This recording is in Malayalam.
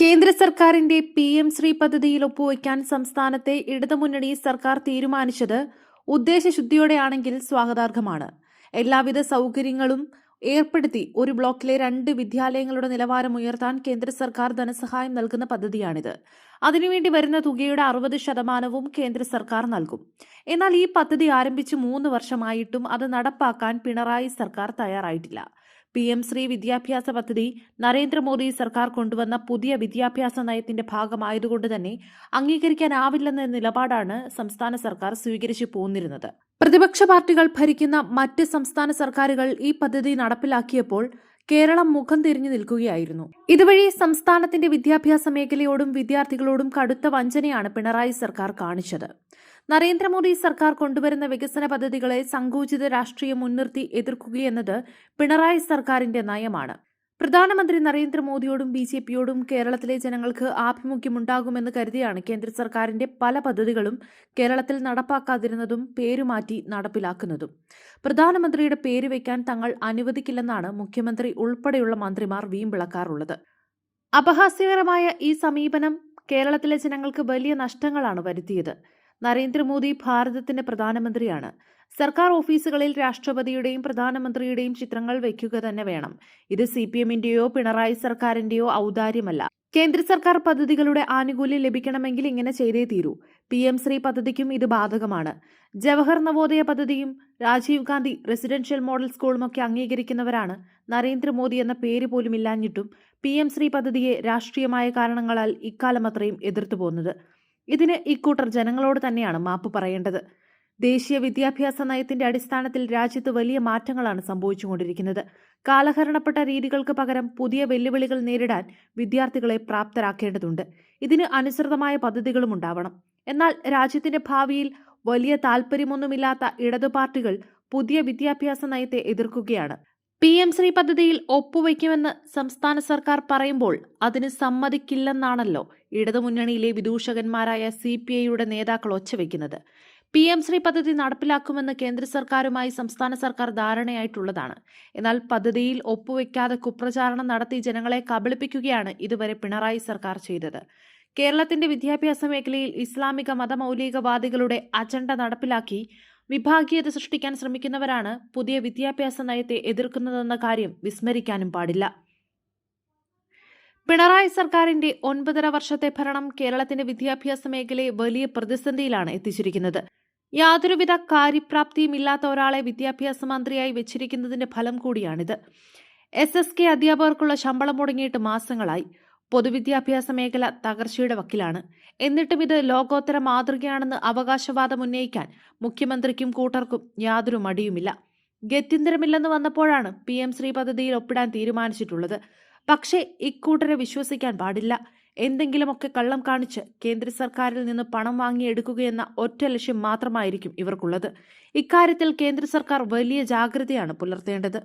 കേന്ദ്ര സർക്കാരിന്റെ പി എം ശ്രീ പദ്ധതിയിൽ ഒപ്പുവയ്ക്കാൻ സംസ്ഥാനത്തെ ഇടതുമുന്നണി സർക്കാർ തീരുമാനിച്ചത് ഉദ്ദേശശുദ്ധിയോടെയാണെങ്കിൽ സ്വാഗതാർഹമാണ്. എല്ലാവിധ സൗകര്യങ്ങളും ഏർപ്പെടുത്തി ഒരു ബ്ലോക്കിലെ രണ്ട് വിദ്യാലയങ്ങളുടെ നിലവാരം ഉയർത്താൻ കേന്ദ്ര സർക്കാർ ധനസഹായം നൽകുന്ന പദ്ധതിയാണിത്. അതിനുവേണ്ടി വരുന്ന തുകയുടെ അറുപത് ശതമാനവും കേന്ദ്ര സർക്കാർ നൽകും. എന്നാൽ ഈ പദ്ധതി ആരംഭിച്ച് മൂന്ന് വർഷമായിട്ടും അത് നടപ്പാക്കാൻ പിണറായി സർക്കാർ തയ്യാറായിട്ടില്ല. പി എം ശ്രീ വിദ്യാഭ്യാസ പദ്ധതി നരേന്ദ്രമോദി സർക്കാർ കൊണ്ടുവന്ന പുതിയ വിദ്യാഭ്യാസ നയത്തിന്റെ ഭാഗമായതുകൊണ്ട് തന്നെ അംഗീകരിക്കാനാവില്ലെന്ന നിലപാടാണ് സംസ്ഥാന സർക്കാർ സ്വീകരിച്ചു പോന്നിരുന്നത്. പ്രതിപക്ഷ പാർട്ടികൾ ഭരിക്കുന്ന മറ്റ് സംസ്ഥാന സർക്കാരുകൾ ഈ പദ്ധതി നടപ്പിലാക്കിയപ്പോൾ കേരളം മുഖം തിരിഞ്ഞു നിൽക്കുകയായിരുന്നു. ഇതുവഴി സംസ്ഥാനത്തിന്റെ വിദ്യാഭ്യാസ മേഖലയോടും വിദ്യാർത്ഥികളോടും കടുത്ത വഞ്ചനയാണ് പിണറായി സർക്കാർ കാണിച്ചത്. നരേന്ദ്രമോദി സർക്കാർ കൊണ്ടുവരുന്ന വികസന പദ്ധതികളെ സങ്കുചിത രാഷ്ട്രീയം മുൻനിർത്തി എതിർക്കുകയെന്നത് പിണറായി സർക്കാരിന്റെ നയമാണ്. പ്രധാനമന്ത്രി നരേന്ദ്രമോദിയോടും ബി ജെ പിയോടും കേരളത്തിലെ ജനങ്ങൾക്ക് ആഭിമുഖ്യമുണ്ടാകുമെന്ന് കരുതിയാണ് കേന്ദ്ര സർക്കാരിന്റെ പല പദ്ധതികളും കേരളത്തിൽ നടപ്പാക്കാതിരുന്നതും പേരുമാറ്റി നടപ്പിലാക്കുന്നതും. പ്രധാനമന്ത്രിയുടെ പേര് വയ്ക്കാൻ തങ്ങൾ അനുവദിക്കില്ലെന്നാണ് മുഖ്യമന്ത്രി ഉൾപ്പെടെയുള്ള മന്ത്രിമാർ വീമ്പിളക്കാറുള്ളത്. അപഹാസ്യകരമായ ഈ സമീപനം കേരളത്തിലെ ജനങ്ങൾക്ക് വലിയ നഷ്ടങ്ങളാണ് വരുത്തിയത്. നരേന്ദ്രമോദി ഭാരതത്തിന്റെ പ്രധാനമന്ത്രിയാണ്. സർക്കാർ ഓഫീസുകളിൽ രാഷ്ട്രപതിയുടെയും പ്രധാനമന്ത്രിയുടെയും ചിത്രങ്ങൾ വയ്ക്കുക തന്നെ വേണം. ഇത് സി പി എമ്മിന്റെയോ പിണറായി സർക്കാരിന്റെയോ ഔദാര്യമല്ല. കേന്ദ്ര സർക്കാർ പദ്ധതികളുടെ ആനുകൂല്യം ലഭിക്കണമെങ്കിൽ ഇങ്ങനെ ചെയ്തേ തീരൂ. പി എം ശ്രീ പദ്ധതിക്കും ഇത് ബാധകമാണ്. ജവഹർ നവോദയ പദ്ധതിയും രാജീവ് ഗാന്ധി റെസിഡൻഷ്യൽ മോഡൽ സ്കൂളും ഒക്കെ അംഗീകരിക്കുന്നവരാണ്. നരേന്ദ്രമോദി എന്ന പേര് പോലും ഇല്ലാഞ്ഞിട്ടും പി എം ശ്രീ പദ്ധതിയെ രാഷ്ട്രീയമായ കാരണങ്ങളാൽ ഇക്കാലം അത്രയും എതിർത്തു പോകുന്നത് ഇതിന് ഇക്കൂട്ടർ ജനങ്ങളോട് തന്നെയാണ് മാപ്പ് പറയേണ്ടത്. ദേശീയ വിദ്യാഭ്യാസ നയത്തിന്റെ അടിസ്ഥാനത്തിൽ രാജ്യത്ത് വലിയ മാറ്റങ്ങളാണ് സംഭവിച്ചുകൊണ്ടിരിക്കുന്നത്. കാലഹരണപ്പെട്ട രീതികൾക്ക് പകരം പുതിയ വെല്ലുവിളികൾ നേരിടാൻ വിദ്യാർത്ഥികളെ പ്രാപ്തരാക്കേണ്ടതുണ്ട്. ഇതിന് അനുസൃതമായ പദ്ധതികളും ഉണ്ടാവണം. എന്നാൽ രാജ്യത്തിന്റെ ഭാവിയിൽ വലിയ താൽപ്പര്യമൊന്നുമില്ലാത്ത ഇടതു പാർട്ടികൾ പുതിയ വിദ്യാഭ്യാസ നയത്തെ എതിർക്കുകയാണ്. പി എം ശ്രീ പദ്ധതിയിൽ ഒപ്പുവയ്ക്കുമെന്ന് സംസ്ഥാന സർക്കാർ പറയുമ്പോൾ അതിന് സമ്മതിക്കില്ലെന്നാണല്ലോ ഇടതുമുന്നണിയിലെ വിദൂഷകന്മാരായ സി പി ഐയുടെ നേതാക്കൾ ഒച്ചവെക്കുന്നത്. പി എം ശ്രീ പദ്ധതി നടപ്പിലാക്കുമെന്ന് കേന്ദ്ര സർക്കാരുമായി സംസ്ഥാന സർക്കാർ ധാരണയായിട്ടുള്ളതാണ്. എന്നാൽ പദ്ധതിയിൽ ഒപ്പുവെക്കാതെ കുപ്രചാരണം നടത്തി ജനങ്ങളെ കബളിപ്പിക്കുകയാണ് ഇതുവരെ പിണറായി സർക്കാർ ചെയ്തത്. കേരളത്തിന്റെ വിദ്യാഭ്യാസ മേഖലയിൽ ഇസ്ലാമിക മതമൗലികവാദികളുടെ അജണ്ട നടപ്പിലാക്കി വിഭാഗീയത സൃഷ്ടിക്കാൻ ശ്രമിക്കുന്നവരാണ് പുതിയ വിദ്യാഭ്യാസ നയത്തെ എതിർക്കുന്നതെന്ന കാര്യം വിസ്മരിക്കാനും പാടില്ല. പിണറായി സർക്കാരിന്റെ ഒൻപതര വർഷത്തെ ഭരണം കേരളത്തിന്റെ വിദ്യാഭ്യാസ മേഖലയെ വലിയ പ്രതിസന്ധിയിലാണ് എത്തിച്ചിരിക്കുന്നത്. യാതൊരുവിധ കാര്യപ്രാപ്തിയുമില്ലാത്ത ഒരാളെ വിദ്യാഭ്യാസ മന്ത്രിയായി വെച്ചിരിക്കുന്നതിന്റെ ഫലം കൂടിയാണിത്. എസ്. എസ്. കെ. അധ്യാപകർക്കുള്ള ശമ്പളം മുടങ്ങിയിട്ട് മാസങ്ങളായി. പൊതുവിദ്യാഭ്യാസ മേഖല തകർച്ചയുടെ വക്കിലാണ്. എന്നിട്ടും ഇത് ലോകോത്തര മാതൃകയാണെന്ന് അവകാശവാദം ഉന്നയിക്കാൻ മുഖ്യമന്ത്രിക്കും കൂട്ടർക്കും യാതൊരു മടിയുമില്ല. ഗത്യന്തരമില്ലെന്ന് വന്നപ്പോഴാണ് പി എം ശ്രീ പദ്ധതിയിൽ ഒപ്പിടാൻ തീരുമാനിച്ചിട്ടുള്ളത്. പക്ഷേ ഇക്കൂട്ടരെ വിശ്വസിക്കാൻ പാടില്ല. എന്തെങ്കിലുമൊക്കെ കള്ളം കാണിച്ച് കേന്ദ്ര സർക്കാരിൽ നിന്ന് പണം വാങ്ങിയെടുക്കുകയെന്ന ഒറ്റ ലക്ഷ്യം മാത്രമായിരിക്കും ഇവർക്കുള്ളത്. ഇക്കാര്യത്തിൽ കേന്ദ്ര സർക്കാർ വലിയ ജാഗ്രതയാണ് പുലർത്തേണ്ടത്.